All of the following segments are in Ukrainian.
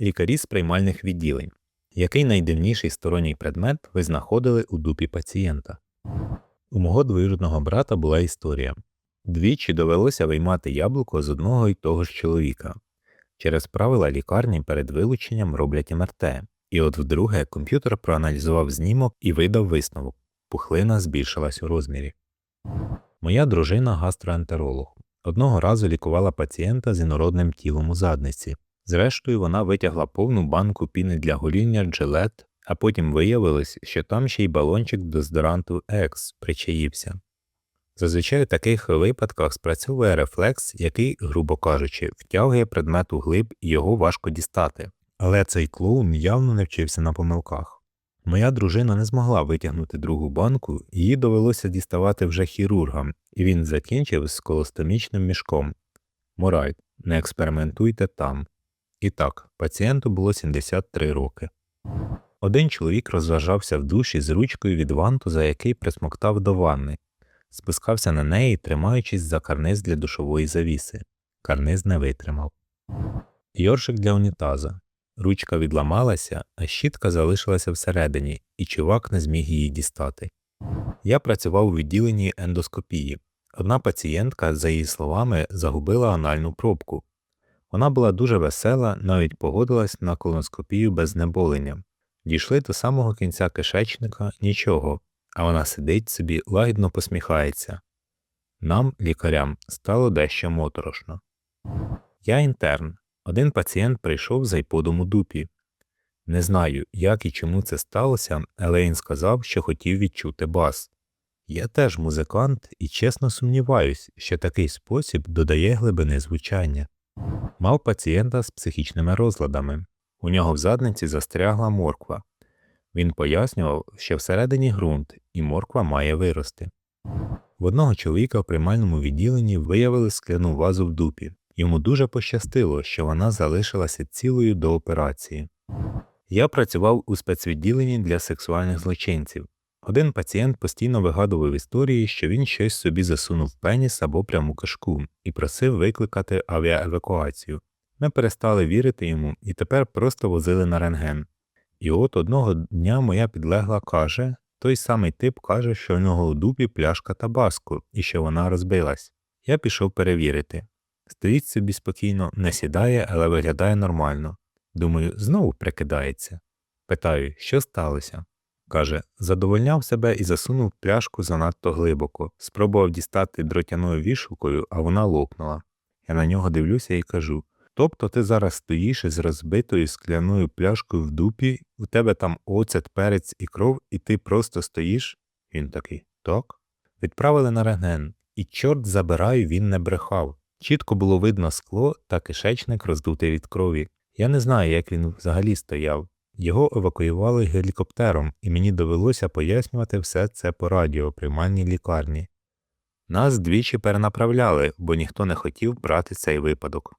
Лікарі з приймальних відділень. Який найдивніший сторонній предмет ви знаходили у дупі пацієнта? У мого двоюрідного брата була історія. Двічі довелося виймати яблуко з одного й того ж чоловіка. Через правила лікарні перед вилученням роблять МРТ, і от вдруге комп'ютер проаналізував знімок і видав висновок. Пухлина збільшилась у розмірі. Моя дружина гастроентеролог. Одного разу лікувала пацієнта з інородним тілом у задниці. Зрештою, вона витягла повну банку піни для гоління джилет, а потім виявилось, що там ще й балончик дезодоранту Екс причаївся. Зазвичай у таких випадках спрацьовує рефлекс, який, грубо кажучи, втягує предмет у глиб і його важко дістати. Але цей клоун явно не вчився на помилках. Моя дружина не змогла витягнути другу банку, її довелося діставати вже хірургам, і він закінчив з колостомічним мішком. Мораль, не експериментуйте там. І так, пацієнту було 73 роки. Один чоловік розважався в душі з ручкою від ванту, за який присмоктав до ванни, спускався на неї, тримаючись за карниз для душової завіси. Карниз не витримав. Йоршик для унітаза. Ручка відламалася, а щітка залишилася всередині, і чувак не зміг її дістати. Я працював у відділенні ендоскопії. Одна пацієнтка, за її словами, загубила анальну пробку. Вона була дуже весела, навіть погодилась на колоноскопію без знеболення. Дійшли до самого кінця кишечника нічого, а вона сидить собі, лагідно посміхається. Нам, лікарям, стало дещо моторошно. Я інтерн. Один пацієнт прийшов з айподом у дупі. Не знаю, як і чому це сталося, але він сказав, що хотів відчути бас. Я теж музикант і чесно сумніваюсь, що такий спосіб додає глибини звучання. Мав пацієнта з психічними розладами. У нього в задниці застрягла морква. Він пояснював, що всередині ґрунт, і морква має вирости. В одного чоловіка в приймальному відділенні виявили скляну вазу в дупі. Йому дуже пощастило, що вона залишилася цілою до операції. Я працював у спецвідділенні для сексуальних злочинців. Один пацієнт постійно вигадував історії, що він щось собі засунув пеніс або пряму кишку і просив викликати авіаевакуацію. Ми перестали вірити йому і тепер просто возили на рентген. І от одного дня моя підлегла каже той самий тип каже, що в нього у дупі пляшка табаску і що вона розбилась. Я пішов перевірити. Стоїть собі спокійно, не сідає, але виглядає нормально. Думаю, знову прикидається. Питаю, що сталося? Каже, задовольняв себе і засунув пляшку занадто глибоко, спробував дістати дротяною вішалкою, а вона лопнула. Я на нього дивлюся і кажу Тобто ти зараз стоїш із розбитою скляною пляшкою в дупі, у тебе там оцет, перець і кров, і ти просто стоїш? Він такий так. Відправили на рентген, і чорт забираю, він не брехав. Чітко було видно скло та кишечник роздутий від крові. Я не знаю, як він взагалі стояв. Його евакуювали гелікоптером, і мені довелося пояснювати все це по радіо приймальній лікарні. Нас двічі перенаправляли, бо ніхто не хотів брати цей випадок.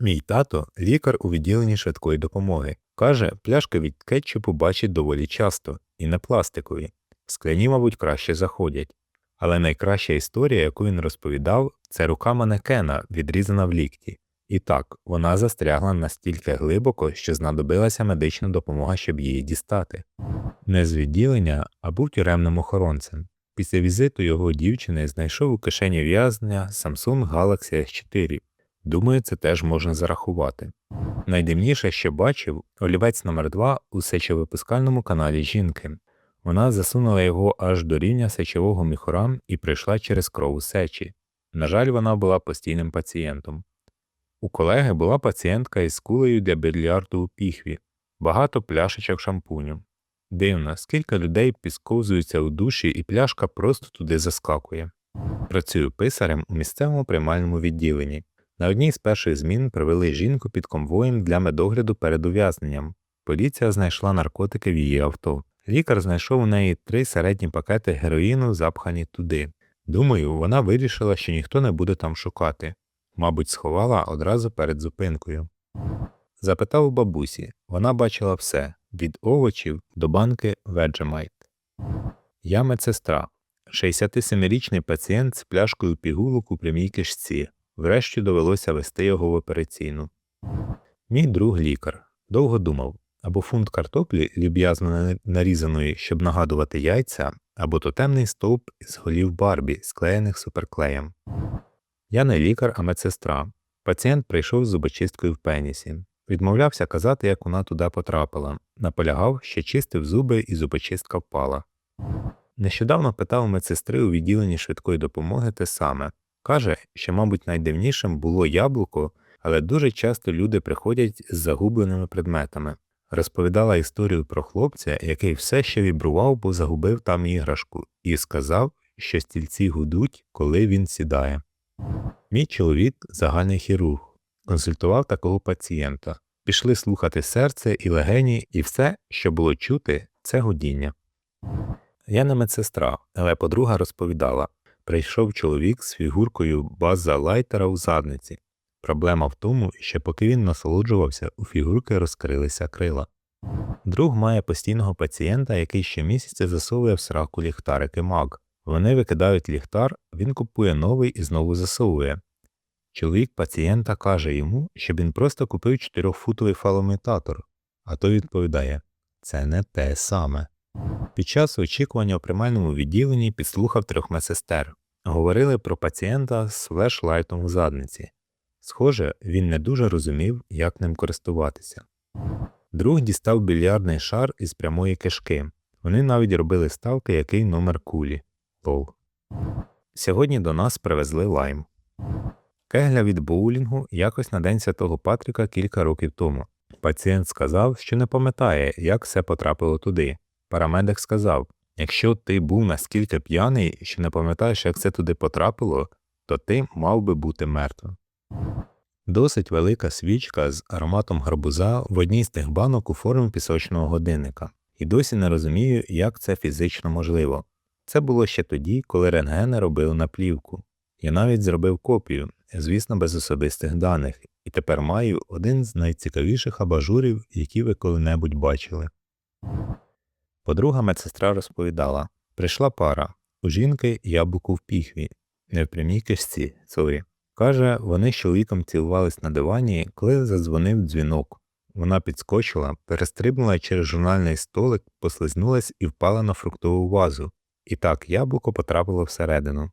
Мій тато лікар у відділенні швидкої допомоги. Каже, пляшки від кетчупу бачить доволі часто, і не пластикові. Скляні, мабуть, краще заходять. Але найкраща історія, яку він розповідав, це рука манекена, відрізана в лікті. І так, вона застрягла настільки глибоко, що знадобилася медична допомога, щоб її дістати. Не з відділення, а був тюремним охоронцем. Після візиту його дівчини знайшов у кишені в'язня Samsung Galaxy S4. Думаю, це теж можна зарахувати. Найдивніше, що бачив, олівець номер 2 у сечовипускальному каналі жінки. Вона засунула його аж до рівня сечового міхора і прийшла через кров у сечі. На жаль, вона була постійним пацієнтом. У колеги була пацієнтка із кулею для більярду у піхві, багато пляшечок шампуню. Дивно, скільки людей пісковзуються у душі, і пляшка просто туди заскакує. Працюю писарем у місцевому приймальному відділенні. На одній з перших змін привели жінку під конвоєм для медогляду перед ув'язненням. Поліція знайшла наркотики в її авто. Лікар знайшов у неї три середні пакети героїну, запхані туди. Думаю, вона вирішила, що ніхто не буде там шукати. Мабуть, сховала одразу перед зупинкою. Запитав у бабусі, вона бачила все від овочів до банки Vegemite. Я медсестра. 67-річний пацієнт з пляшкою пігулок у прямій кишці. Врешті довелося вести його в операційну. Мій друг лікар. Довго думав або фунт картоплі, люб'язно нарізаної, щоб нагадувати яйця, або тотемний стовп із голів Барбі, склеєних суперклеєм. Я не лікар, а медсестра. Пацієнт прийшов з зубочисткою в пенісі. Відмовлявся казати, як вона туди потрапила. Наполягав, що чистив зуби і зубочистка впала. Нещодавно питав медсестри у відділенні швидкої допомоги те саме. Каже, що, мабуть, найдивнішим було яблуко, але дуже часто люди приходять з загубленими предметами. Розповідала історію про хлопця, який все ще вібрував, бо загубив там іграшку, і сказав, що стільці гудуть, коли він сідає. Мій чоловік загальний хірург, консультував такого пацієнта. Пішли слухати серце і легені, і все, що було чути, це гудіння. Я не медсестра, але подруга розповідала прийшов чоловік з фігуркою база лайтера у задниці. Проблема в тому, що поки він насолоджувався, у фігурки розкрилися крила. Друг має постійного пацієнта, який щомісяця засовує в сраку ліхтарики маг. Вони викидають ліхтар, він купує новий і знову засовує. Чоловік пацієнта каже йому, щоб він просто купив 4-футовий фалометатор, а той відповідає це не те саме. Під час очікування у приймальному відділенні підслухав трьох медсестер. Говорили про пацієнта з флешлайтом у задниці. Схоже, він не дуже розумів, як ним користуватися. Друг дістав більярдний шар із прямої кишки. Вони навіть робили ставки, який номер кулі. Лол. Сьогодні до нас привезли лайм. Кегля від боулінгу якось на День Святого Патріка кілька років тому. Пацієнт сказав, що не пам'ятає, як все потрапило туди. Парамедик сказав: якщо ти був настільки п'яний, що не пам'ятаєш, як це туди потрапило, то ти мав би бути мертвим. Досить велика свічка з ароматом гарбуза в одній з тих банок у формі пісочного годинника. І досі не розумію, як це фізично можливо. Це було ще тоді, коли рентгени робили на плівку. Я навіть зробив копію, звісно, без особистих даних, і тепер маю один з найцікавіших абажурів, які ви коли-небудь бачили. Подруга медсестра розповідала прийшла пара у жінки яблуко в піхві, не в прямій кишці, сорі. Каже, вони з чоловіком цілувались на дивані, коли задзвонив дзвінок. Вона підскочила, перестрибнула через журнальний столик, послизнулась і впала на фруктову вазу. І так яблуко потрапило всередину.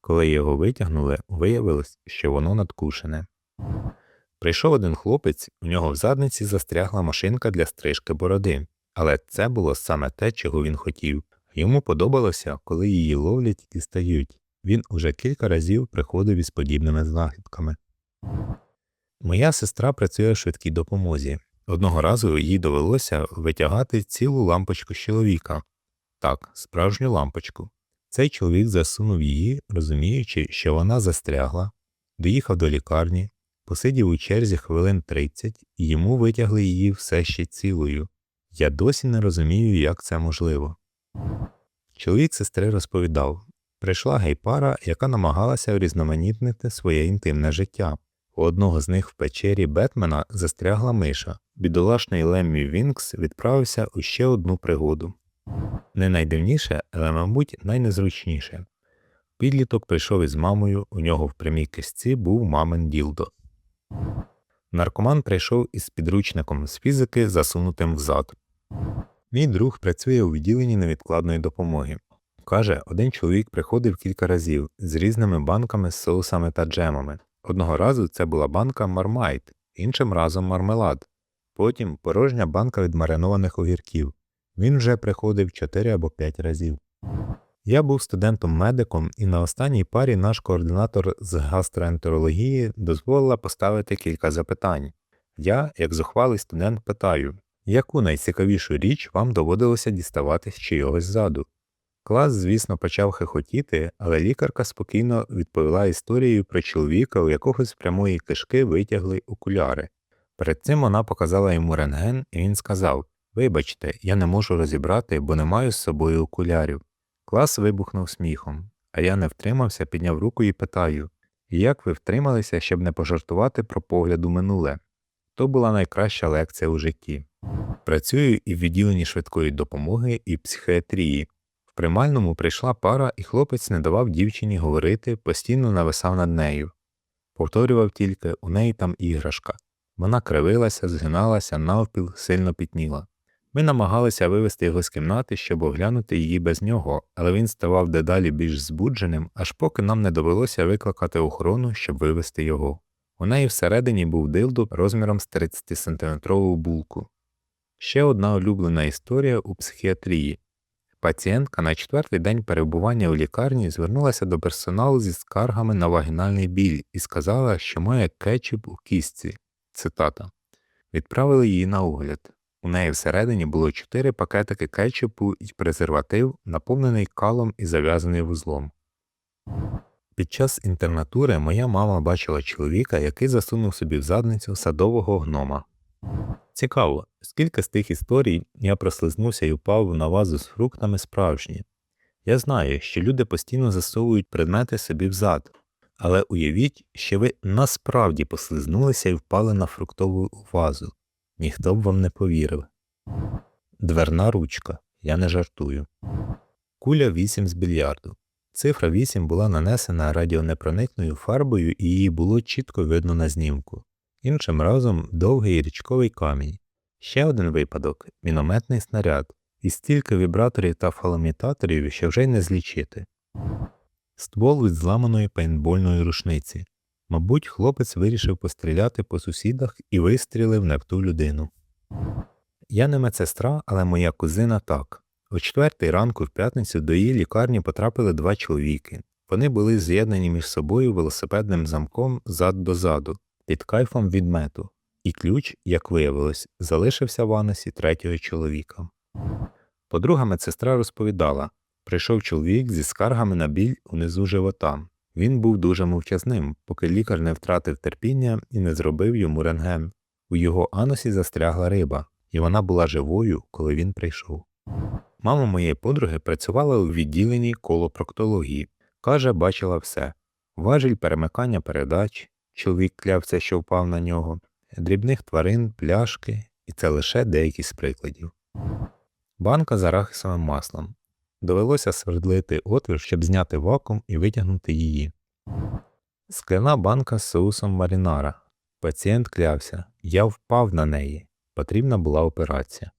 Коли його витягнули, виявилось, що воно надкушене. Прийшов один хлопець, у нього в задниці застрягла машинка для стрижки бороди, але це було саме те, чого він хотів. Йому подобалося, коли її ловлять і дістають. Він уже кілька разів приходив із подібними знахідками. Моя сестра працює в швидкій допомозі. Одного разу їй довелося витягати цілу лампочку з чоловіка. Так, справжню лампочку. Цей чоловік засунув її, розуміючи, що вона застрягла, доїхав до лікарні, посидів у черзі хвилин 30 і йому витягли її все ще цілою. Я досі не розумію, як це можливо. Чоловік сестри розповідав прийшла гейпара, яка намагалася урізноманітнити своє інтимне життя. У одного з них в печері Бетмена застрягла миша. Бідолашний Леммі Вінкс відправився у ще одну пригоду. Не найдивніше, але, мабуть, найнезручніше. Підліток прийшов із мамою, у нього в прямій кишці був мамин ділдо. Наркоман прийшов із підручником з фізики, засунутим взад. Мій друг працює у відділенні невідкладної допомоги. Каже, один чоловік приходив кілька разів з різними банками з соусами та джемами. Одного разу це була банка мармайт, іншим разом мармелад, потім порожня банка від маринованих огірків. Він вже приходив 4 або 5 разів. Я був студентом-медиком, і на останній парі наш координатор з гастроентерології дозволила поставити кілька запитань. Я, як зухвалий студент, питаю, яку найцікавішу річ вам доводилося діставати з чийогось ззаду? Клас, звісно, почав хихотіти, але лікарка спокійно відповіла історією про чоловіка, у якого з прямої кишки витягли окуляри. Перед цим вона показала йому рентген, і він сказав Вибачте, я не можу розібрати, бо не маю з собою окулярів. Клас вибухнув сміхом, а я не втримався, підняв руку і питаю як ви втрималися, щоб не пожартувати про погляд у минуле? То була найкраща лекція у житті. Працюю і в відділенні швидкої допомоги і психіатрії. В приймальному прийшла пара, і хлопець не давав дівчині говорити, постійно нависав над нею. Повторював тільки у неї там іграшка. Вона кривилася, згиналася навпіл, сильно пітніла. Ми намагалися вивести його з кімнати, щоб оглянути її без нього, але він ставав дедалі більш збудженим, аж поки нам не довелося викликати охорону, щоб вивести його. У неї всередині був дилду розміром з 30-сантиметрову булку. Ще одна улюблена історія у психіатрії. Пацієнтка на четвертий день перебування у лікарні звернулася до персоналу зі скаргами на вагінальний біль і сказала, що має кетчуп у кістці. Цитата. Відправили її на огляд. У неї всередині було чотири пакетики кетчупу і презерватив, наповнений калом і зав'язаний вузлом. Під час інтернатури моя мама бачила чоловіка, який засунув собі в задницю садового гнома. Цікаво, скільки з тих історій я прослизнувся і впав на вазу з фруктами справжні. Я знаю, що люди постійно засовують предмети собі в зад, але уявіть, що ви насправді послизнулися і впали на фруктову вазу. Ніхто б вам не повірив. Дверна ручка. Я не жартую. Куля 8 з більярду. Цифра 8 була нанесена радіонепроникною фарбою і її було чітко видно на знімку. Іншим разом довгий річковий камінь. Ще один випадок мінометний снаряд, і стільки вібраторів та фаломітаторів, що вже й не злічити. Ствол від зламаної пейнтбольної рушниці. Мабуть, хлопець вирішив постріляти по сусідах і вистрілив в ту людину. Я не медсестра, але моя кузина так. О четвертій ранку в п'ятницю до її лікарні потрапили два чоловіки. Вони були з'єднані між собою велосипедним замком зад до заду, під кайфом від мету, і ключ, як виявилось, залишився в анусі третього чоловіка. Подруга медсестра розповідала прийшов чоловік зі скаргами на біль унизу живота. Він був дуже мовчазним, поки лікар не втратив терпіння і не зробив йому рентген. У його анусі застрягла риба, і вона була живою, коли він прийшов. Мама моєї подруги працювала у відділенні колопроктології. Каже, бачила все важіль перемикання передач, чоловік клявся, що впав на нього, дрібних тварин, пляшки, і це лише деякі з прикладів. Банка з арахісовим маслом. Довелося свердлити отвір, щоб зняти вакуум і витягнути її. Скляна банка з соусом марінара. Пацієнт клявся. Я впав на неї. Потрібна була операція.